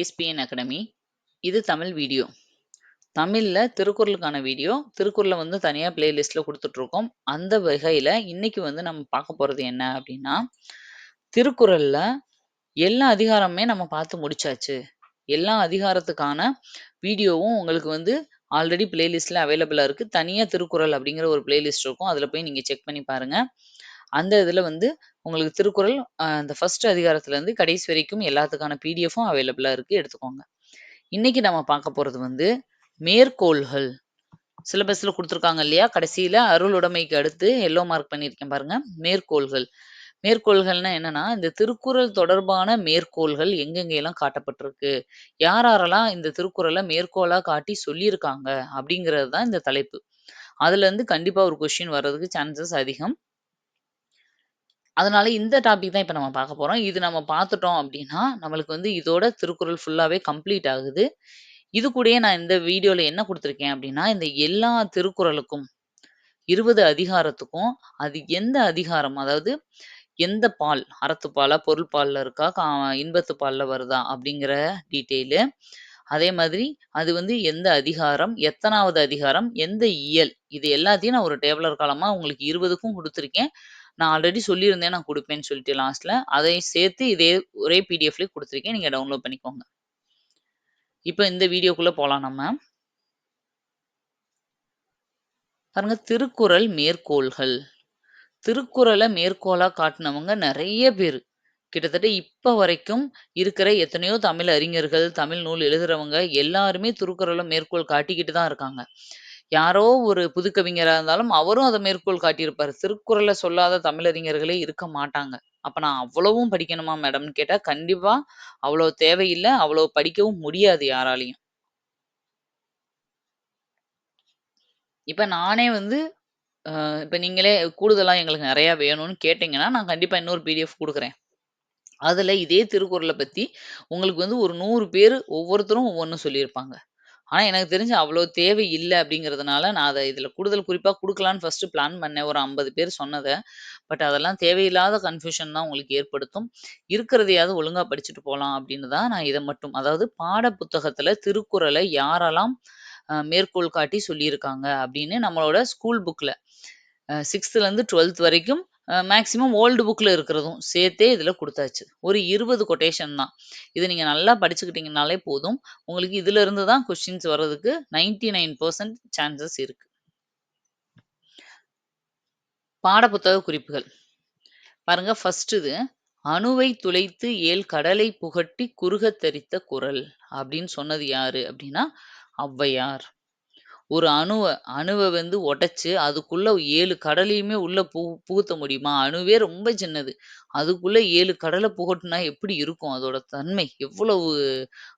ASPN academy. இது Tamil video. தமிழ்ல திருக்குறளுக்கான video. திருக்குறள வந்து தனியா பிளேலிஸ்ட்டில் கொடுத்துட்ருக்கோம் அந்த வகையில இன்னைக்கு வந்து நம்ம பார்க்க போறது என்ன அப்படின்னா திருக்குறள்ல எல்லா அதிகாரமுமே நம்ம பார்த்து முடிச்சாச்சு. எல்லா அதிகாரத்துக்கான வீடியோவும் உங்களுக்கு வந்து ஆல்ரெடி பிளேலிஸ்ட்டில் அவைலபிளா இருக்கு. தனியா திருக்குறள் அப்படிங்கிற ஒரு பிளேலிஸ்ட் இருக்கும். அதுல போய் நீங்க செக் பண்ணி பாருங்க. அந்த இதுல வந்து உங்களுக்கு திருக்குறள் அந்த ஃபர்ஸ்ட் அதிகாரத்துலேருந்து கடைசி வரைக்கும் எல்லாத்துக்கான பிடிஎஃப்பும் அவைலபிளா இருக்கு. எடுத்துக்கோங்க. இன்னைக்கு நம்ம பார்க்க போறது வந்து மேற்கோள்கள். சிலபஸ்ல கொடுத்துருக்காங்க இல்லையா? கடைசியில அருளுடைமைக்கு அடுத்து எல்லோ மார்க் பண்ணியிருக்கேன் பாருங்க. மேற்கோள்கள். மேற்கோள்கள்னா என்னன்னா, இந்த திருக்குறள் தொடர்பான மேற்கோள்கள் எங்கெங்கெல்லாம் காட்டப்பட்டிருக்கு? யார் யாரெல்லாம் இந்த திருக்குறளை மேற்கோளா காட்டி சொல்லியிருக்காங்க? அப்படிங்கிறது தான் இந்த தலைப்பு. அதுலருந்து கண்டிப்பா ஒரு கொஸ்டின் வர்றதுக்கு சான்சஸ் அதிகம். அதனால இந்த டாபிக் தான் இப்ப நம்ம பார்க்க போறோம். இது நம்ம பார்த்துட்டோம் அப்படின்னா நம்மளுக்கு வந்து இதோட திருக்குறள் ஃபுல்லாவே கம்ப்ளீட் ஆகுது. இது கூடயே நான் இந்த வீடியோல என்ன குடுத்துருக்கேன் அப்படின்னா இந்த எல்லா திருக்குறளுக்கும் 20 அதிகாரத்துக்கும் அது எந்த அதிகாரம்? அதாவது எந்த பால்? அறத்துப்பாலா? பொருள்பால்ல இருக்கா? கா இன்பத்து பால்ல வருதா? அப்படிங்கிற டீட்டெயிலு. அதே மாதிரி அது வந்து எந்த அதிகாரம்? எத்தனாவது அதிகாரம்? எந்த இயல்? இது எல்லாத்தையும் நான் ஒரு டேபுலர் காலமா உங்களுக்கு 20க்கும் குடுத்துருக்கேன். நான் ஆல்ரெடி சொல்லியிருந்தேன் நான் கொடுப்பேன்னு சொல்லிட்டு லாஸ்ட்ல. அதையும் சேர்த்து இதே ஒரே பிடிஎஃப்லேயே கொடுத்துருக்கேன் நீங்க டவுன்லோட் பண்ணிக்கோங்க. இப்ப இந்த வீடியோக்குள்ள போலாம் நம்ம. பாருங்க திருக்குறள் மேற்கோள்கள். திருக்குறளை மேற்கோளா காட்டுனவங்க நிறைய பேரு. கிட்டத்தட்ட இப்ப வரைக்கும் இருக்கிற எத்தனையோ தமிழ் அறிஞர்கள், தமிழ் நூல் எழுதுறவங்க எல்லாருமே திருக்குறளை மேற்கோள் காட்டிக்கிட்டு தான் இருக்காங்க. யாரோ ஒரு புதுக்கவிஞரா இருந்தாலும் அவரும் அத மேற்கோள் காட்டியிருப்பாரு. திருக்குறள சொல்லாத தமிழறிஞர்களே இருக்க மாட்டாங்க. அப்ப நான் அவ்வளவும் படிக்கணுமா மேடம்னு கேட்டா, கண்டிப்பா அவ்வளோ தேவையில்ல. அவ்வளோ படிக்கவும் முடியாது யாராலயும். இப்ப நானே வந்து அ இப்ப நீங்களே கூடுதலா எங்களுக்கு நெறையா வேணும்னு கேட்டீங்கன்னா, நான் கண்டிப்பா இன்னொரு பிடிஎஃப் குடுக்குறேன். அதுல இதே திருக்குறள பத்தி உங்களுக்கு வந்து ஒரு 100 பேரு ஒவ்வொருத்தரும் ஒவ்வொன்னு சொல்லியிருப்பாங்க. ஆனா எனக்கு தெரிஞ்சு அவ்வளோ தேவை இல்ல அப்படிங்கிறதுனால நான் அத இதுல கூடுதல் குறிப்பா குடுக்கலான்னு ஃபர்ஸ்ட்டு பிளான் பண்ணேன். ஒரு 50 பேர் சொன்னத. பட் அதெல்லாம் தேவையில்லாத கன்ஃப்யூஷன் தான் உங்களுக்கு ஏற்படுத்தும். இருக்கிறதையாவது ஒழுங்கா படிச்சுட்டு போலாம் அப்படின்னு தான் நான் இத மட்டும் அதாவது பாட புத்தகத்தில் திருக்குறள யாரெல்லாம் அ மேற்கோள் காட்டி சொல்லியிருக்காங்க அப்படின்னு நம்மளோட ஸ்கூல் புக்ல அ 6த்துலருந்து 12த் வரைக்கும் மேக்ஸிமம் ஓல்டு புக்கில் இருக்கிறதும் சேர்த்தே இதில் கொடுத்தாச்சு ஒரு 20 கொட்டேஷன் தான். இது நீங்கள் நல்லா படிச்சுக்கிட்டீங்கனாலே போதும். உங்களுக்கு இதிலிருந்து தான் கொஷின்ஸ் வர்றதுக்கு 99% சான்சஸ் இருக்குது பாடப்புத்தக குறிப்புகள். பாருங்க ஃபர்ஸ்ட் இது. "அணுவை துளைத்து ஏழ் கடலை புகட்டி குறுகத் தரித்த குரல் அப்படின்னு சொன்னது யாரு அப்படின்னா ஔவையார். ஒரு அணுவை அணுவை வந்து உடைச்சு அதுக்குள்ள ஏழு கடலையுமே உள்ள பு புகுத்த முடியுமா? அணுவே ரொம்ப சின்னது. அதுக்குள்ள ஏழு கடலை புகட்டினா எப்படி இருக்கும்? அதோட தன்மை எவ்வளவு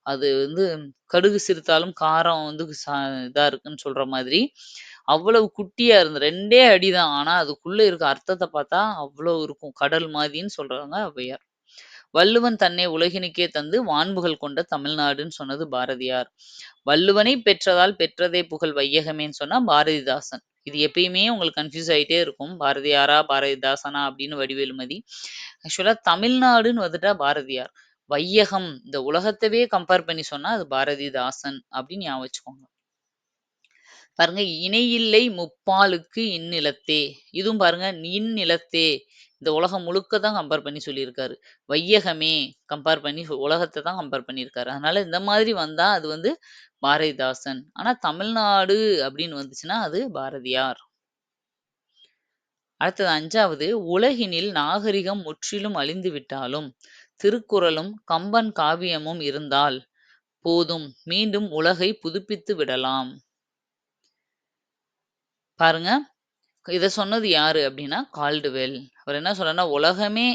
அது வந்து கடுகு சிரித்தாலும் காரம் வந்து சா இதா இருக்குன்னு சொல்ற மாதிரி, அவ்வளவு குட்டியா இருந்த ரெண்டே அடி தான். ஆனா அதுக்குள்ள இருக்க அர்த்தத்தை பார்த்தா அவ்வளோ இருக்கும். கடல் மாதிரின்னு சொல்றாங்க ஔவையார். "வள்ளுவன் தன்னை உலகினுக்கே தந்து வான்புகழ் கொண்ட தமிழ்நாடுன்னு" சொன்னது பாரதியார். "வள்ளுவனை பெற்றதால் பெற்றதே புகழ் வையகமேன்னு" சொன்னா பாரதிதாசன். இது எப்பயுமே உங்களுக்கு கன்ஃப்யூஸ் ஆயிட்டே இருக்கும். பாரதியாரா? பாரதிதாசனா? அப்படின்னு வடிவேலுமதி. ஆக்சுவலா தமிழ்நாடுன்னு வந்துட்டா பாரதியார். வையகம் இந்த உலகத்தவே கம்பேர் பண்ணி சொன்னா அது பாரதிதாசன் அப்படின்னு ஞாபகம் வச்சுக்கோங்க. பாருங்க "இணையில்லை முப்பாலுக்கு இந்நிலத்தே" இதுவும் பாருங்க இந்நிலத்தே இந்த உலகம் முழுக்க தான் கம்பேர் பண்ணி சொல்லியிருக்காரு. வையகமே கம்பேர் பண்ணி உலகத்தை தான் கம்பேர் பண்ணியிருக்காரு. அதனால இந்த மாதிரி வந்தா அது வந்து பாரதிதாசன். ஆனா தமிழ்நாடு அப்படின்னு வந்துச்சுன்னா அது பாரதியார். அடுத்தது அஞ்சாவது "உலகினில் நாகரிகம் முற்றிலும் அழிந்து விட்டாலும், திருக்குறளும், கம்பன் காவியமும் இருந்தால் போதும் மீண்டும் உலகை புதுப்பித்து விடலாம்." பாருங்க. இதை சொன்னது யாரு அப்படின்னா கால்டுவெல். அவர் என்ன சொல்றாருன்னா, "உலகமே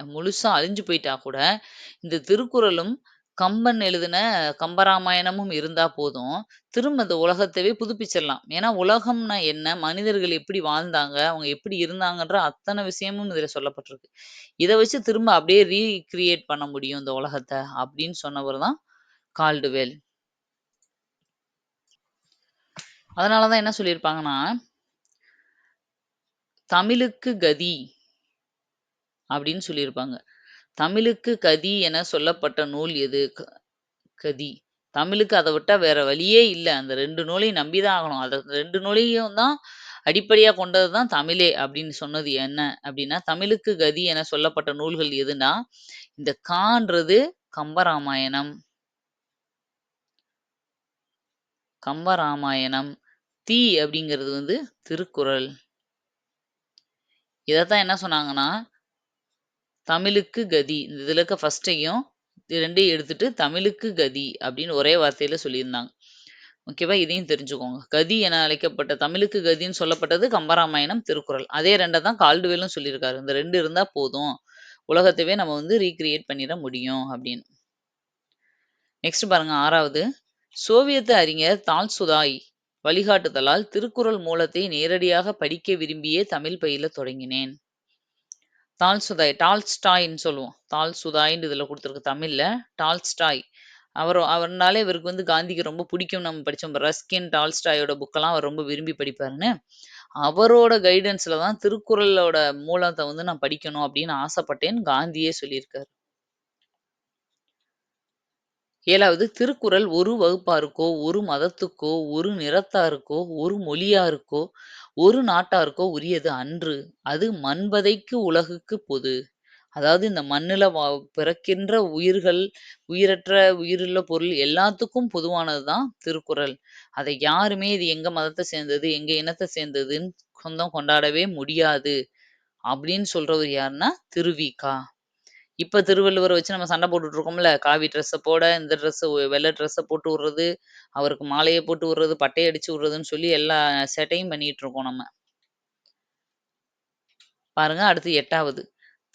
முழுசா அழிஞ்சு போயிட்டா கூட, இந்த திருக்குறளும், கம்பன் எழுதின கம்பராமாயணமும் இருந்தா போதும். திரும்ப இந்த உலகத்தவே புதுப்பிச்சிடலாம். ஏன்னா உலகம்னா என்ன? மனிதர்கள் எப்படி வாழ்ந்தாங்க? அவங்க எப்படி இருந்தாங்கன்ற அத்தனை விஷயமும் இதுல சொல்லப்பட்டிருக்கு. இதை வச்சு திரும்ப அப்படியே ரீக்ரியேட் பண்ண முடியும் இந்த உலகத்தை அப்படின்னு சொன்னவர் தான் கால்டுவெல். அதனால தான் என்ன சொல்லியிருப்பாங்கன்னா "தமிழுக்கு கதி" அப்படின்னு சொல்லியிருப்பாங்க. "தமிழுக்கு கதி என சொல்லப்பட்ட நூல் எது? க கதி. தமிழுக்கு அதை விட்டா வேற வழியே இல்லை அந்த ரெண்டு நூலையும் நம்பி தான் ஆகணும். அத ரெண்டு நூலையும் தான் அடிப்படையா கொண்டது தான் தமிழே அப்படின்னு சொன்னது என்ன அப்படின்னா, தமிழுக்கு கதி என சொல்லப்பட்ட நூல்கள் எதுனா, இந்த கான்றது கம்பராமாயணம். கம்பராமாயணம். தீ அப்படிங்கிறது வந்து திருக்குறள். இதைத்தான் என்ன சொன்னாங்கன்னா, தமிழுக்கு கதி. இந்த இதில் இருக்க ஃபர்ஸ்ட்டையும், ரெண்டையும் எடுத்துட்டு தமிழுக்கு கதி அப்படின்னு ஒரே வார்த்தையில சொல்லியிருந்தாங்க. ஓகேவா? இதையும் தெரிஞ்சுக்கோங்க. கதி என அழைக்கப்பட்ட தமிழுக்கு கதின்னு சொல்லப்பட்டது கம்பராமாயணம், திருக்குறள். அதே ரெண்டை தான் கால்டுவேலும் சொல்லியிருக்காரு. இந்த ரெண்டு இருந்தா போதும். உலகத்தவே நம்ம வந்து ரீகிரியேட் பண்ணிட முடியும் அப்படின்னு. நெக்ஸ்ட் பாருங்க ஆறாவது சோவியத் அறிஞர் டால்ஸ்டாய் வழிகாட்டுதலால் திருக்குறள் மூலத்தை நேரடியாக படிக்க விரும்பியே தமிழ் பயில தொடங்கினேன். டால்ஸ்டாய் டால்ஸ்டாய்ன்னு சொல்லுவோம். டால்சுதாய்ன்னு இதுல கொடுத்துருக்கு தமிழ்ல. டால்ஸ்டாய். அவர் அவர்னாலே இவருக்கு வந்து காந்திக்கு ரொம்ப பிடிக்கும் நம்ம படிச்சோம். ரஸ்கின், டால்ஸ்டாயோட புக்கெல்லாம் அவர் ரொம்ப விரும்பி படிப்பாருன்னு. அவரோட கைடன்ஸ்ல தான் திருக்குறளோட மூலத்தை வந்து நான் படிக்கணும் அப்படின்னு ஆசைப்பட்டேன்னு காந்தியே சொல்லியிருக்காரு. ஏழாவது திருக்குறள் ஒரு வகுப்பாருக்கோ, ஒரு மதத்துக்கோ, ஒரு நிறத்தாருக்கோ, ஒரு மொழியாருக்கோ, ஒரு நாட்டாருக்கோ உரியது அன்று. அது மண்பதைக்கு உலகுக்கு பொது. அதாவது இந்த மண்ணில் வா பிறக்கின்ற உயிர்கள், உயிரற்ற, உயிருள்ள பொருள் எல்லாத்துக்கும் பொதுவானது தான் திருக்குறள். அதை யாருமே இது எங்கள் மதத்தை சேர்ந்தது, எங்கள் இனத்தை சேர்ந்ததுன்னு சொந்தம் கொண்டாடவே முடியாது. அப்படின்னு சொல்றவர் யாருன்னா, திருவிகா இப்ப திருவள்ளுவர வச்சு நம்ம சண்டை போட்டுட்டு இருக்கோம்ல. காவி ட்ரெஸ்ஸ போட, இந்த ட்ரெஸ் வெள்ளை ட்ரெஸ்ஸ போட்டு விடுறது, அவருக்கு மாலையை போட்டு விடுறது, பட்டையை அடிச்சு விடுறதுன்னு சொல்லி எல்லா சேட்டையும் பண்ணிட்டு இருக்கோம் நம்ம. பாருங்க அடுத்து எட்டாவது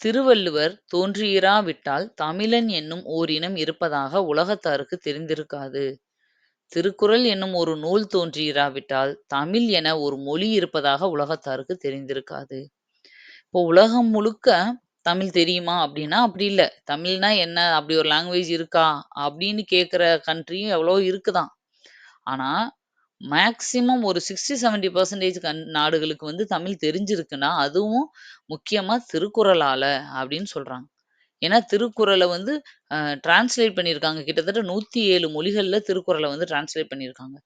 திருவள்ளுவர் தோன்றியிராவிட்டால் தமிழன் என்னும் ஓரினம் இருப்பதாக உலகத்தாருக்கு தெரிந்திருக்காது. திருக்குறள் என்னும் ஒரு நூல் தோன்றியிராவிட்டால் தமிழ் என ஒரு மொழி இருப்பதாக உலகத்தாருக்கு தெரிந்திருக்காது. இப்போ உலகம் முழுக்க தமிழ் தெரியுமா அப்படின்னா அப்படி இல்ல. தமிழ்னா என்ன? அப்படி ஒரு லாங்குவேஜ் இருக்கா? அப்படின்னு கேட்கிற கண்ட்ரியும் எவ்வளவோ இருக்குதாம். ஆனா, மேக்ஸிமம் ஒரு 60, 70% கண் நாடுகளுக்கு வந்து தமிழ் தெரிஞ்சிருக்குன்னா, அதுவும் முக்கியமா திருக்குறளால அப்படின்னு சொல்றாங்க. ஏன்னா திருக்குறள வந்து அ டிரான்ஸ்லேட் பண்ணியிருக்காங்க. கிட்டத்தட்ட 107 மொழிகள்ல திருக்குறள வந்து டிரான்ஸ்லேட் பண்ணியிருக்காங்க.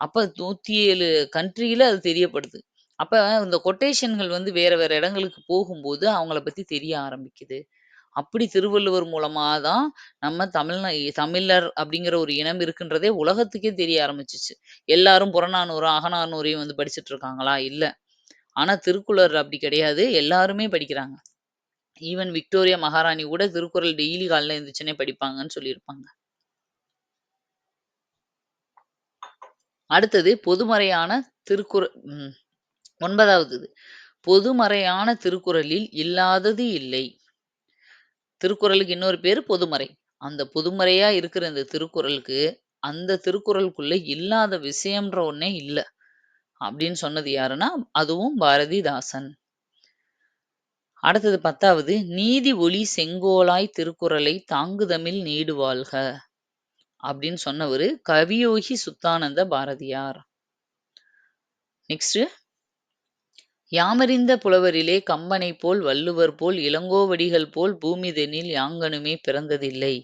அப்ப 107 கண்ட்ரில அது தெரியப்படுது. அப்ப இந்த கொட்டேஷன்கள் வந்து வேற வேற இடங்களுக்கு போகும்போது அவங்கள பத்தி தெரிய ஆரம்பிக்குது. அப்படி திருவள்ளுவர் மூலமா தான் நம்ம தமிழ் தமிழர் அப்படிங்கிற ஒரு இனம் இருக்குன்றதே உலகத்துக்கே தெரிய ஆரம்பிச்சுச்சு. எல்லாரும் புறநானூறும், அகநானூறையும் வந்து படிச்சுட்டு இருக்காங்களா? இல்ல. ஆனா திருக்குறள் அப்படி கிடையாது. எல்லாருமே படிக்கிறாங்க. ஈவன் விக்டோரியா மகாராணி கூட திருக்குறள் டெய்லி காலைல எந்திரிச்சோனே படிப்பாங்கன்னு சொல்லியிருப்பாங்க. அடுத்தது பொதுமறையான திருக்குற ம் ஒன்பதாவது பொதுமறையான திருக்குறளில் இல்லாதது இல்லை. திருக்குறளுக்கு இன்னொரு பேர் பொதுமறை. அந்த பொதுமறையா இருக்கிற இந்த திருக்குறளுக்கு, அந்த திருக்குறளுக்குள்ள இல்லாத விஷயம்ன்ற ஒண்ணே இல்லை அப்படின்னு சொன்னது யாருன்னா, அதுவும் பாரதிதாசன். அடுத்தது 10வது. நீதி ஒளி செங்கோலாய் திருக்குறளை தாங்குதமிழ் நீடுவாள்க அப்படின்னு சொன்னவரு கவியோகி சுத்தானந்த பாரதியார். நெக்ஸ்ட் யாமறிந்த புலவரிலே கம்பனைப் போல், வள்ளுவர் போல், இளங்கோவடிகள் போல் பூமிதெனில் யாங்கணுமே பிறந்ததில்லை.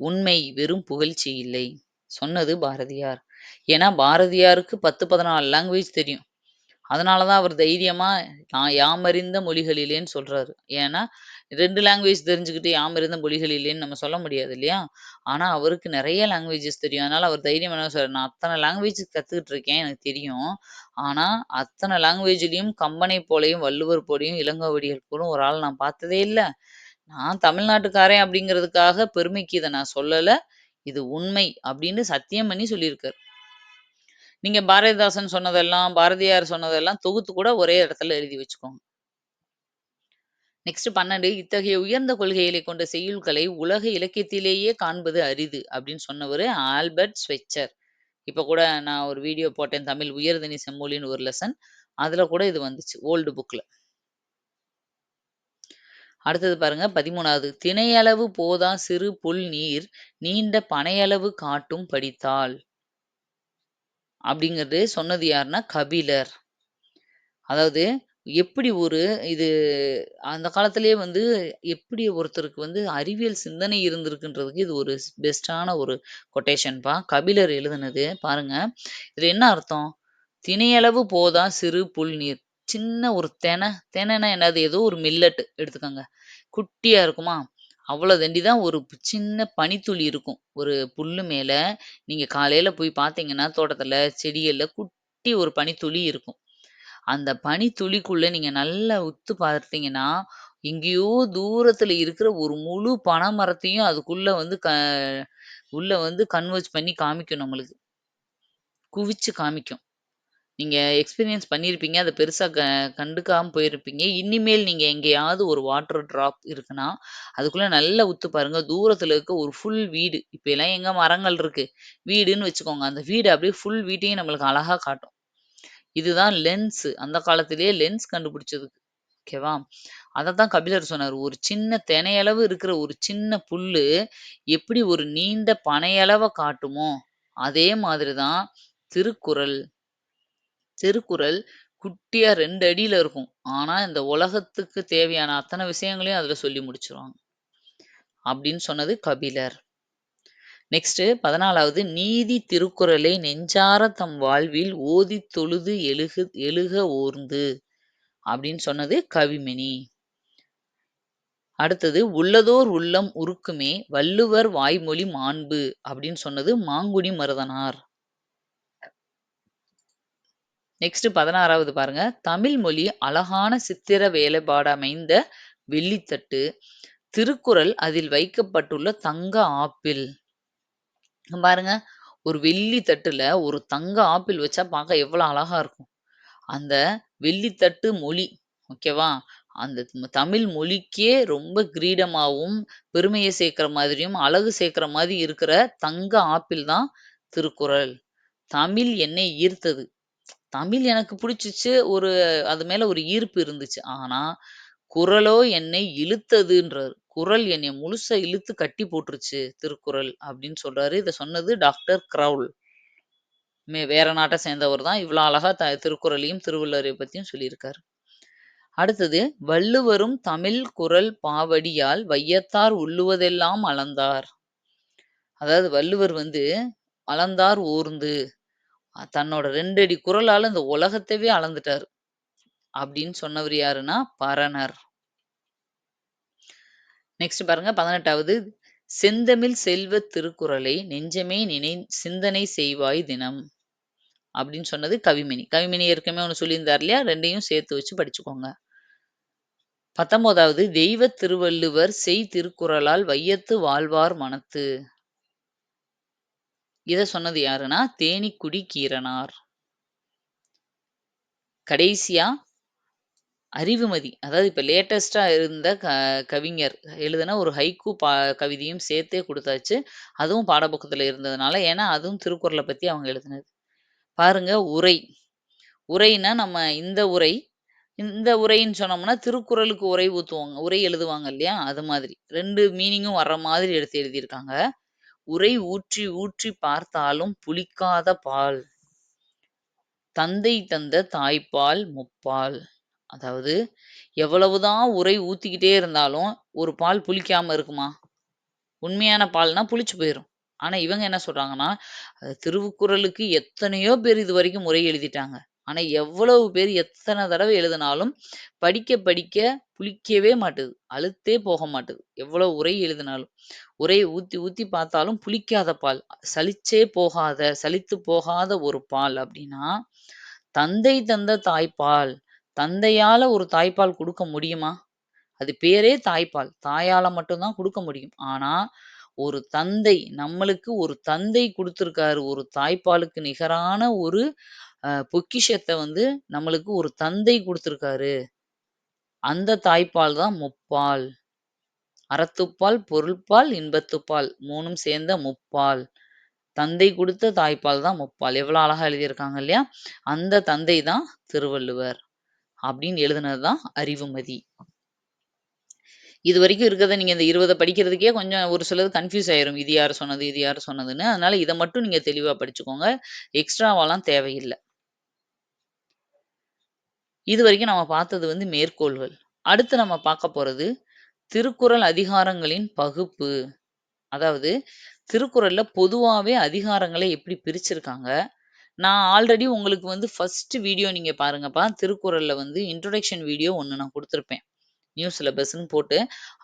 உண்மை வெறும் புகழ்ச்சி இல்லை. சொன்னது பாரதியார். ஏன்னா பாரதியாருக்கு 10, 14 லாங்குவேஜ் தெரியும். அதனாலதான் அவர் தைரியமா நான் யாமறிந்த மொழிகளிலேன்னு சொல்றாரு. ஏன்னா 2 லாங்குவேஜ் தெரிஞ்சுக்கிட்டு யாமிருந்தம் மொழிகள் இல்லைன்னு நம்ம சொல்ல முடியாது இல்லையா? ஆனா அவருக்கு நிறைய லாங்குவேஜஸ் தெரியும். அதனால அவர் தைரியமா என்ன சொல்றாரு, நான் அத்தன லாங்குவேஜ் கத்துக்கிட்டு இருக்கேன். எனக்கு தெரியும். ஆனா அத்தன லாங்குவேஜ்லயும் கம்பனைப் போலயும், வள்ளுவர் போலயும், இளங்கோவடிகள் போலும் ஒரு ஆள் நான் பார்த்ததே இல்ல. நான் தமிழ்நாட்டுக்காரன் அப்படிங்கிறதுக்காக பெருமைக்கு இத நான் சொல்லல. இது உண்மை அப்படின்னு சத்தியம் பண்ணி சொல்லியிருக்காரு. நீங்க பாரதிதாசன் சொன்னதெல்லாம், பாரதியார் சொன்னதெல்லாம் தொகுத்து கூட ஒரே இடத்துல எழுதி வச்சுக்கோங்க. நெக்ஸ்ட் 12 இத்தகைய உயர்ந்த கொள்கைகளை கொண்ட செய்யுள்களை உலக இலக்கியத்திலேயே காண்பது அரிது அப்படின்னு சொன்னவர் ஆல்பர்ட் ஸ்வெச்சர். இப்போ கூட நான் ஒரு வீடியோ போட்டேன் தமிழ் உயர்தனி செம்மொழின்னு ஒரு லெசன். அதுல கூட இது வந்துச்சு ஓல்டு புக்ல. அடுத்தது பாருங்க 13வது. திணையளவு போதா சிறு புல் நீர் நீண்ட பனையளவு காட்டும் படித்தால். அப்படிங்கிறது சொன்னது யாருன்னா கபிலர். அதாவது எப்படி ஒரு இது அந்த காலத்திலேயே வந்து எப்படி ஒருத்தருக்கு வந்து அறிவியல் சிந்தனை இருந்திருக்குன்றதுக்கு இது ஒரு பெஸ்ட்டான ஒரு கொட்டேஷன்ப்பா. கபிலர் எழுதுனது பாருங்க. இதுல என்ன அர்த்தம்? "தினையளவு போதா சிறு புல் நீர்." சின்ன ஒரு தெனை, தெனைனா என்னது? ஏதோ ஒரு மில்லட் எடுத்துக்கோங்க குட்டியா இருக்குமா? அவ்வளோ தண்டி தான் ஒரு சின்ன பனித்துளி இருக்கும். ஒரு புல்லு மேலே நீங்கள் காலையில் போய் பார்த்தீங்கன்னா, தோட்டத்தில் செடிகளில் குட்டி ஒரு பனித்துளி இருக்கும். அந்த பனித்துளிக்குள்ள நீங்க நல்லா உத்து பார்த்தீங்கன்னா, எங்கேயோ தூரத்துல இருக்கிற ஒரு முழு பனை மரத்தையும் அதுக்குள்ள வந்து க உள்ள வந்து கன்வெர்ஜ் பண்ணி காமிக்கும் நம்மளுக்கு. குவிச்சு காமிக்கும். நீங்க எக்ஸ்பீரியன்ஸ் பண்ணியிருப்பீங்க. அத பெருசா க கண்டுக்காம போயிருப்பீங்க. இனிமேல் நீங்க எங்கேயாவது ஒரு வாட்டர் ட்ராப் இருக்குன்னா, அதுக்குள்ள நல்லா உத்து பாருங்க. தூரத்துல இருக்க ஒரு ஃபுல் வீடு. இப்போ எல்லாம் எங்க மரங்கள் இருக்கு? வீடுன்னு வச்சுக்கோங்க. அந்த வீடு அப்படியே ஃபுல் வீட்டையும் நம்மளுக்கு அழகா காட்டும். இதுதான் லென்ஸ். அந்த காலத்திலேயே லென்ஸ் கண்டுபிடிச்சது. ஓகேவா? அதை தான் கபிலர் சொன்னார் ஒரு சின்ன தினையளவு இருக்கிற ஒரு சின்ன புல்லு, எப்படி ஒரு நீண்ட பனையளவை காட்டுமோ, அதே மாதிரி தான் திருக்குறள். திருக்குறள் குட்டியா ரெண்டு அடியில இருக்கும். ஆனா, இந்த உலகத்துக்கு தேவையான அத்தனை விஷயங்களையும் அதுல சொல்லி முடிச்சிருவாங்க அப்படின்னு சொன்னது கபிலர். நெக்ஸ்ட் 14வது நீதி திருக்குறளை நெஞ்சார தம் வாழ்வில் ஓதித் தொழுது எழுகு எழுக ஓர்ந்து அப்படின்னு சொன்னது கவிமணி. அடுத்தது உள்ளதோர் உள்ளம் உருக்குமே வள்ளுவர் வாய்மொழி மாண்பு அப்படின்னு சொன்னது மாங்குடி மருதனார். நெக்ஸ்ட் 16வது பாருங்க. தமிழ் மொழி அழகான சித்திர வேலைப்பாடு அமைந்த வெள்ளித்தட்டு. திருக்குறள் அதில் வைக்கப்பட்டுள்ள தங்க ஆப்பிள். பாருங்க. ஒரு வெள்ளி தட்டுல ஒரு தங்க ஆப்பிள் வச்சா பார்க்க எவ்வளோ அழகா இருக்கும். அந்த வெள்ளித்தட்டு மொழி. ஓகேவா? அந்த தமிழ் மொழிக்கே ரொம்ப கிரீடமாவும், பெருமைய சேர்க்கிற மாதிரியும், அழகு சேர்க்கிற மாதிரி இருக்கிற தங்க ஆப்பிள் தான் திருக்குறள். தமிழ் என்னை ஈர்த்தது. தமிழ் எனக்கு புடிச்சுச்சு. ஒரு அது மேல ஒரு ஈர்ப்பு இருந்துச்சு. ஆனா, குறளோ என்னை இழுத்ததுன்றாரு. குறள் என்னை முழுசா இழுத்து கட்டி போட்டுருச்சு திருக்குறள் அப்படின்னு சொல்றாரு. இதை சொன்னது டாக்டர் கிரவுல். மே வேற நாட்டை சேர்ந்தவர் தான். இவ்வளோ அழகா த திருக்குறளையும், திருவள்ளுவரை பற்றியும் சொல்லியிருக்காரு. அடுத்தது வள்ளுவரும் தமிழ் குறள் பாவடியால் வையத்தார் உள்ளுவதெல்லாம் அளந்தார். அதாவது வள்ளுவர் வந்து அளந்தார் ஊர்ந்து தன்னோட ரெண்டடி குரலால் இந்த உலகத்தவே அளந்துட்டாரு. அப்படின்னு சொன்னவர் யாருன்னா, பரணர். நெக்ஸ்ட் பாருங்க 18வது செந்தமிழ் செல்வத் திருக்குறளை நெஞ்சமே நினை சிந்தனை செய்வாய் தினம். அப்படின்னு சொன்னது கவிமணி. கவிமணி ஏற்கனவே ஒன்று சொல்லியிருந்தார் இல்லையா? ரெண்டையும் சேர்த்து வச்சு படிச்சுக்கோங்க. 19வது தெய்வத் திருவள்ளுவர் செய் திருக்குறளால் வையத்து வாழ்வார் மனத்து. இத சொன்னது யாருன்னா, தேனிக்குடி கீரனார். கடைசியா அறிவுமதி. அதாவது இப்போ லேட்டஸ்ட்டாக இருந்த க கவிஞர் எழுதின ஒரு ஹைக்கூ பா கவிதையும் சேர்த்தே கொடுத்தாச்சு அதுவும் பாடப்புக்கத்தில் இருந்ததுனால, ஏன்னா அதுவும் திருக்குறளை பற்றி அவங்க எழுதினது. பாருங்க உரை. உரைன்னா நம்ம இந்த உரை, இந்த உரைன்னு சொன்னோம்னா, திருக்குறளுக்கு உரை ஊற்றுவாங்க உரை எழுதுவாங்க இல்லையா? அது மாதிரி. ரெண்டு மீனிங்கும் வர்ற மாதிரி எடுத்து எழுதியிருக்காங்க. உரை ஊற்றி ஊற்றி பார்த்தாலும் புளிக்காத பால். தந்தை தந்த தாய்ப்பால் முப்பால். அதாவது எவ்வளவுதான் உரை ஊத்திக்கிட்டே இருந்தாலும், ஒரு பால் புளிக்காம இருக்குமா? உண்மையான பால்னா புளிச்சு போயிரும். ஆனா இவங்க என்ன சொல்றாங்கன்னா, திருவுக்குறளுக்கு திருக்குறளுக்கு எத்தனையோ பேர் இது வரைக்கும் உரை எழுதிட்டாங்க. ஆனா எவ்வளவு பேர் எத்தனை தடவை எழுதினாலும், படிக்க படிக்க புளிக்கவே மாட்டுது. அழுத்தே போக மாட்டுது. எவ்வளவு உரை எழுதினாலும். உரையை ஊத்தி ஊத்தி பார்த்தாலும் புளிக்காத பால். சலிச்சே போகாத, சலித்து போகாத ஒரு பால் அப்படின்னா, தந்தை தந்த தாய்ப்பால். தந்தையால ஒரு தாய்ப்பால் கொடுக்க முடியுமா? அது பேரே தாய்ப்பால். தாயால மட்டும்தான் கொடுக்க முடியும். ஆனா, ஒரு தந்தை நம்மளுக்கு ஒரு தந்தை கொடுத்துருக்காரு ஒரு தாய்ப்பாலுக்கு நிகரான ஒரு பொக்கிஷத்தை வந்து நம்மளுக்கு ஒரு தந்தை கொடுத்துருக்காரு அந்த தாய்ப்பால் தான் முப்பால். அறத்துப்பால், பொருள்பால், இன்பத்துப்பால் மூணும் சேர்ந்த முப்பால். தந்தை கொடுத்த தாய்ப்பால் தான் முப்பால். எவ்வளோ அழகாக எழுதியிருக்காங்க இல்லையா? அந்த தந்தை தான் திருவள்ளுவர். அப்படின்னு எழுதுனது தான் அறிவுமதி. இதுவரைக்கும் இருக்கிறத நீங்க இந்த 20 படிக்கிறதுக்கே கொஞ்சம் ஒரு சிலது கன்ஃப்யூஸ் ஆயிரும். இது யார் சொன்னது? இது யார் சொன்னதுன்னு. அதனால இதை மட்டும் நீங்க தெளிவா படிச்சுக்கோங்க. எக்ஸ்ட்ராவாலாம் தேவையில்லை இது வரைக்கும் நம்ம பார்த்தது வந்து மேற்கோள்கள். அடுத்து நம்ம பார்க்க போறது, திருக்குறள் அதிகாரங்களின் பகுப்பு. அதாவது திருக்குறள்ல பொதுவாவே அதிகாரங்களை எப்படி பிரிச்சிருக்காங்க. நான் ஆல்ரெடி உங்களுக்கு வந்து ஃபர்ஸ்ட் வீடியோ நீங்க பாருங்கப்பா. திருக்குறள்ல வந்து இன்ட்ரொடக்ஷன் வீடியோ ஒன்று நான் கொடுத்துருப்பேன் நியூ சிலபஸ்ன்னு போட்டு,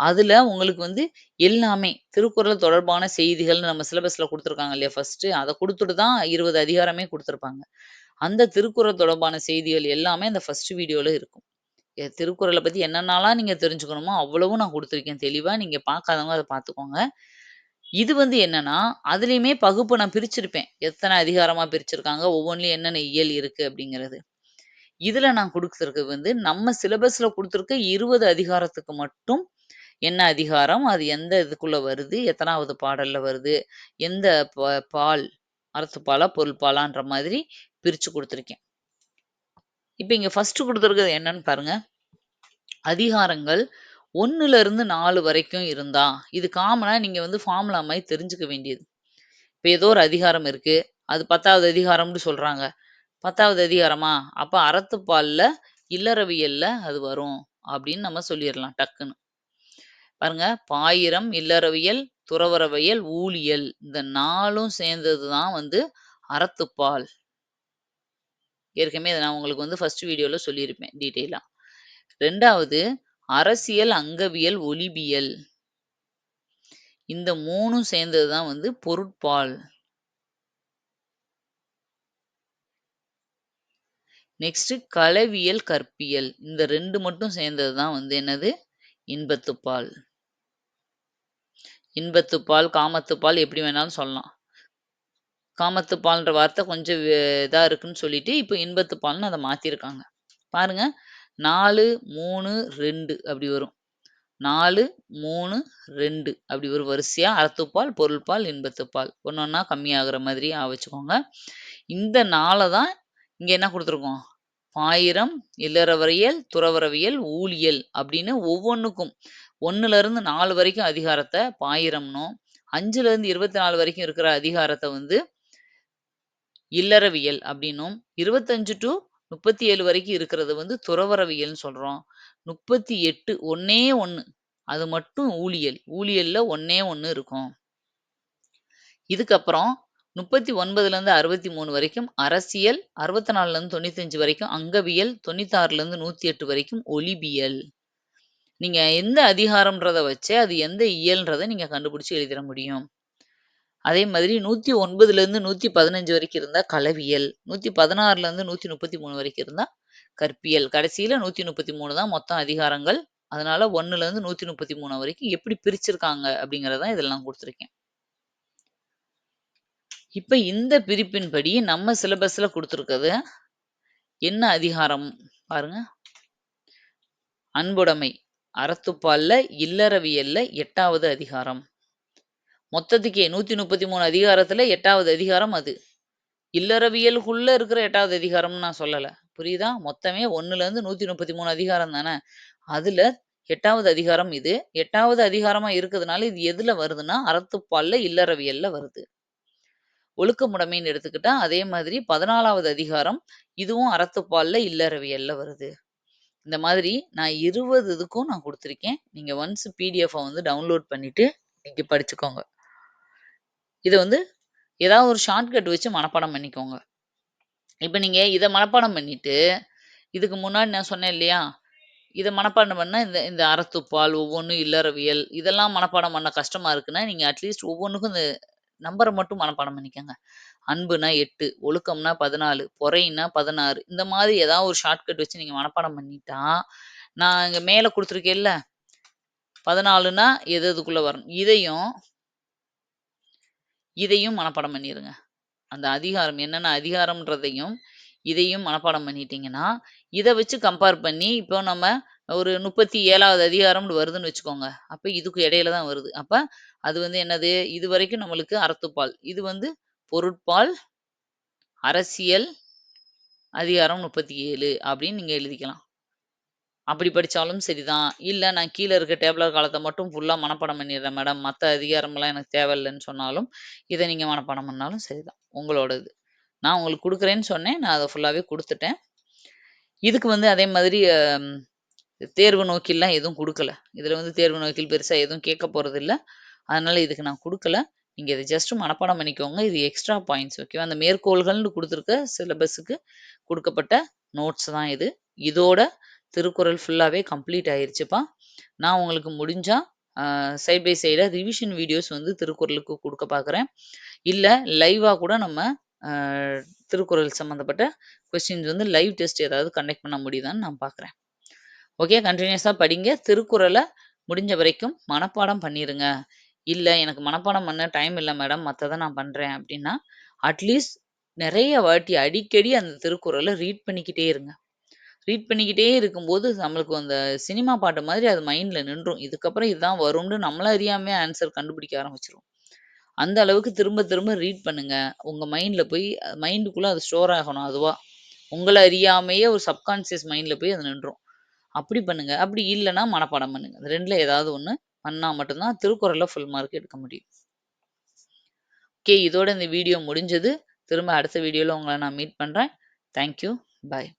அதுல உங்களுக்கு வந்து எல்லாமே திருக்குறள் தொடர்பான செய்திகள்னு நம்ம சிலபஸ்ல கொடுத்துருக்காங்க இல்லையா ஃபர்ஸ்ட் அதை கொடுத்துட்டு தான் 20 அதிகாரமே கொடுத்துருப்பாங்க அந்த திருக்குறள் தொடர்பான செய்திகள் எல்லாமே அந்த ஃபர்ஸ்ட் வீடியோல இருக்கும். திருக்குறளை பத்தி என்னென்னலாம் நீங்க தெரிஞ்சுக்கணுமோ, அவ்வளவும் நான் கொடுத்துருக்கேன் தெளிவா. நீங்க பார்க்காதவங்க அதை பார்த்துக்கோங்க. இது வந்து என்னன்னா, அதுலேயுமே பகுப்பு நான் பிரிச்சிருப்பேன். எத்தனை அதிகாரமா பிரிச்சிருக்காங்க, ஒவ்வொன்றிலையும் என்னென்ன இயல் இருக்கு அப்படிங்கிறது. இதுல நான் கொடுத்துருக்கு வந்து, நம்ம சிலபஸ்ல குடுத்திருக்க 20 அதிகாரத்துக்கு மட்டும் என்ன அதிகாரம், அது எந்த இதுக்குள்ள வருது, எத்தனாவது பாடல்ல வருது, எந்த ப பால், அறத்துப்பாலா, பொருள்பாலான்ற மாதிரி பிரிச்சு கொடுத்துருக்கேன் இப்ப இங்க ஃபஸ்ட்டு குடுத்திருக்கிறது என்னன்னு பாருங்க. அதிகாரங்கள் ஒன்றுல இருந்து நாலு வரைக்கும் இருந்தா, இது காமனாக நீங்கள் வந்து ஃபார்முலா மாதிரி தெரிஞ்சுக்க வேண்டியது. இப்போ ஏதோ ஒரு அதிகாரம் இருக்குது அது 10வது அதிகாரம்னு சொல்கிறாங்க பத்தாவது அதிகாரமா? அப்போ அறத்துப்பாலில் இல்லறவியலில் அது வரும். அப்படின்னு நம்ம சொல்லிடலாம் டக்குன்னு. பாருங்க, பாயிரம், இல்லறவியல், துறவறவியல், ஊழியல் இந்த நாளும் சேர்ந்தது தான் வந்து அறத்துப்பால். ஏற்கனவே நான் உங்களுக்கு வந்து ஃபர்ஸ்ட் வீடியோவில் சொல்லியிருப்பேன் டீட்டெயிலாக ரெண்டாவது அரசியல், அங்கவியல், ஒலிபியல். இந்த மூணும் சேர்ந்தது தான் வந்து பொருட்பால். நெக்ஸ்ட் களவியல், கற்பியல். இந்த ரெண்டு மட்டும் சேர்ந்தது தான் வந்து என்னது? இன்பத்துப்பால். இன்பத்துப்பால், காமத்துப்பால் எப்படி வேணாலும் சொல்லலாம். காமத்துப்பால்ன்ற வார்த்தை கொஞ்சம் இதாக இதா இருக்குன்னு சொல்லிட்டு, இப்ப இன்பத்துப்பால்ன்னு அத மாத்திருக்காங்க. பாருங்க 4, 3, 2 அப்படி வரும். 4, 3, 2 அப்படி ஒரு வரிசையா அறத்துப்பால், பொருள்பால், இன்பத்துப்பால். ஒன்று ஒன்றா கம்மியாகிற மாதிரி வச்சுக்கோங்க. இந்த நாளை தான் இங்க என்ன குடுத்துருக்கோம்? பாயிரம், இல்லறவரியல், துறவரவியல் ஊழியல் அப்படின்னு ஒவ்வொன்னுக்கும் 1ல இருந்து 4 வரைக்கும் அதிகாரத்த பாயிரம்ன்னும், 5ல இருந்து 24 வரைக்கும் இருக்கிற அதிகாரத்தை வந்து இல்லறவியல் அப்படின்னும், இருபத்தஞ்சு டு 37 வரைக்கும் இருக்கிறது வந்து துறவரவியல்னு சொல்கிறோம் முப்பத்தி எட்டு ஒன்னே ஒன்று அது மட்டும் ஊழியல். ஊழியல்ல ஒன்னே ஒன்று இருக்கும். இதுக்கப்புறம் 39லேருந்து 63 வரைக்கும் அரசியல், 64லேருந்து 95 வரைக்கும் அங்கவியல், 96லேருந்து 108 வரைக்கும் ஒலிபியல். நீங்கள் எந்த அதிகாரம்ன்றதை வச்சு அது எந்த இயல்ன்றதை நீங்கள் கண்டுபிடிச்சி எழுதிட முடியும். அதே மாதிரி 109லேருந்து 115 வரைக்கும் இருந்தா களவியல், 116லேருந்து 133 வரைக்கும் இருந்தால் கற்பியல். கடைசியில் நூற்றி முப்பத்தி மூணு தான் மொத்தம் அதிகாரங்கள். அதனால 1லேருந்து 133 வரைக்கும் எப்படி பிரிச்சிருக்காங்க அப்படிங்கிறத தான் இதெல்லாம் கொடுத்துருக்கேன் இப்போ இந்த பிரிப்பின்படி நம்ம சிலபஸில் கொடுத்துருக்கிறது என்ன அதிகாரம் பாருங்க. அன்புடைமை. அறத்துப்பால்ல, இல்லறவியல்ல எட்டாவது அதிகாரம். மொத்தத்துக்கே 133 அதிகாரத்துல எட்டாவது அதிகாரம் அது. இல்லறவியலுக்குள்ள இருக்கிற எட்டாவது அதிகாரம்னு நான் சொல்லல. புரியுதா? மொத்தமே 1லேருந்து 133 அதிகாரம் தானே. அதுல எட்டாவது அதிகாரம் இது. எட்டாவது அதிகாரமா இருக்கிறதுனால இது எதுல வருதுன்னா, அறத்துப்பால்ல, இல்லறவியல்ல வருது. ஒழுக்கமுடைமைன்னு எடுத்துக்கிட்டா, அதே மாதிரி 14வது அதிகாரம். இதுவும் அறத்துப்பால்ல, இல்லறவியல்ல வருது. இந்த மாதிரி நான் 20 இதுக்கும் நான் கொடுத்துருக்கேன் நீங்க ஒன்ஸ் பிடிஎஃப்ப வந்து டவுன்லோட் பண்ணிட்டு, நீங்க படிச்சுக்கோங்க. இதை வந்து ஏதாவது ஒரு ஷார்ட்கட் வச்சு மனப்பாடம் பண்ணிக்கோங்க. இப்போ நீங்கள் இதை மனப்பாடம் பண்ணிட்டு, இதுக்கு முன்னாடி நான் சொன்னேன் இல்லையா? இதை மனப்பாடம் பண்ணால் இந்த இந்த அறத்துப்பால், ஒவ்வொன்றும் இல்லறவியல் இதெல்லாம் மனப்பாடம் பண்ண கஷ்டமா இருக்குன்னா, நீங்கள் அட்லீஸ்ட் ஒவ்வொன்றுக்கும் இந்த நம்பரை மட்டும் மனப்பாடம் பண்ணிக்கோங்க அன்புனா எட்டு ஒழுக்கம்னா 14, பொறைன்னா 16 இந்த மாதிரி ஏதாவது ஒரு ஷார்ட்கட் வச்சு நீங்கள் மனப்பாடம் பண்ணிட்டா, நான் இங்கே மேலே கொடுத்துருக்கேன்ல பதினாலுன்னா எது எதுக்குள்ளே வரணும். இதையும் இதையும் மனப்பாடம் பண்ணிடுங்க அந்த அதிகாரம் என்னென்ன அதிகாரம்ன்றதையும், இதையும் மனப்பாடம் பண்ணிட்டீங்கன்னா, இதை வச்சு கம்பேர் பண்ணி இப்போ நம்ம ஒரு 37வது அதிகாரம்னு வருதுன்னு வச்சுக்கோங்க. அப்போ இதுக்கு இடையில தான் வருது. அப்போ அது வந்து என்னது? இது வரைக்கும் நம்மளுக்கு அறத்துப்பால். இது வந்து பொருட்பால், அரசியல், அதிகாரம் 37 அப்படின்னு நீங்கள் எழுதிக்கலாம். அப்படி படிச்சாலும் சரிதான். இல்ல நான் கீழ இருக்க டேபுலர் காலத்த மட்டும் ஃபுல்லா மனப்பாடம் பண்ணிடுறேன் மேடம். மத்த அதிகாரம்லாம் எனக்கு தேவையில்லன்னு சொன்னாலும், இத நீங்க மனப்பாடம் பண்ணாலும் சரிதான். உங்களோட இது. நான் உங்களுக்கு குடுக்குறேன்னு சொன்னேன். நான் அத ஃபுல்லாவே குடுத்துட்டேன். இதுக்கு வந்து அதே மாதிரி தேர்வு நோக்கில்லாம் எதுவும் குடுக்கல. இதுல வந்து தேர்வு நோக்கில் பெருசா எதுவும் கேட்க போறதில்ல. அதனால இதுக்கு நான் குடுக்கல. நீங்க இத ஜஸ்ட் மனப்பாடம் பண்ணிக்கோங்க. இது எக்ஸ்ட்ரா பாயிண்ட்ஸ் ஓகேவா? அந்த மேற்கோள்கள்னு குடுத்துருக்க சிலபஸுக்கு குடுக்கப்பட்ட நோட்ஸ் தான் இது. இதோட திருக்குறள் ஃபுல்லாகவே கம்ப்ளீட் ஆயிருச்சுப்பா. நான் உங்களுக்கு முடிஞ்சா சைட் பை சைடாக ரிவிஷன் வீடியோஸ் வந்து திருக்குறளுக்கு கொடுக்க பார்க்குறேன் இல்லை லைவாக கூட நம்ம திருக்குறள் சம்மந்தப்பட்ட கொஸ்டின்ஸ் வந்து லைவ் டெஸ்ட் ஏதாவது கண்டக்ட் பண்ண முடியுதான்னு நான் பார்க்குறேன் ஓகே. கண்டினியூஸாக படிங்க. திருக்குறளை முடிஞ்ச வரைக்கும் மனப்பாடம் பண்ணிடுங்க இல்லை எனக்கு மனப்பாடம் பண்ண டைம் இல்லை மேடம். மற்றதை நான் பண்ணுறேன் அப்படின்னா அட்லீஸ்ட் நிறைய வாட்டி அடிக்கடி அந்த திருக்குறளை ரீட் பண்ணிக்கிட்டே இருங்க. ரீட் பண்ணிக்கிட்டே இருக்கும்போது, நம்மளுக்கு அந்த சினிமா பாட்டு மாதிரி அது மைண்ட்ல நின்றும். இதுக்கப்புறம் இதுதான் வரும்னு நம்மள அறியாமயே ஆன்ஸர் கண்டுபிடிக்க ஆரம்பிச்சுருவோம். அந்த அளவுக்கு திரும்ப திரும்ப ரீட் பண்ணுங்க. உங்க மைண்ட்ல போய் மைண்டுக்குள்ள அது ஸ்டோர் ஆகணும் அதுவா. உங்கள அறியாமயே ஒரு சப்கான்ஷியஸ் மைண்ட்ல போய் அது நின்றும். அப்படி பண்ணுங்க. அப்படி இல்லன்னா மனப்பாடம் பண்ணுங்க. இந்த 2ல ஏதாவது ஒண்ணு பண்ணா மட்டும் தான் திருக்குறள்ல ஃபுல் மார்க் எடுக்க முடியும். ஓகே. இதோட இந்த வீடியோ முடிஞ்சது. திரும்ப அடுத்த வீடியோல உங்கள நான் மீட் பண்றேன். Thank you. பாய்.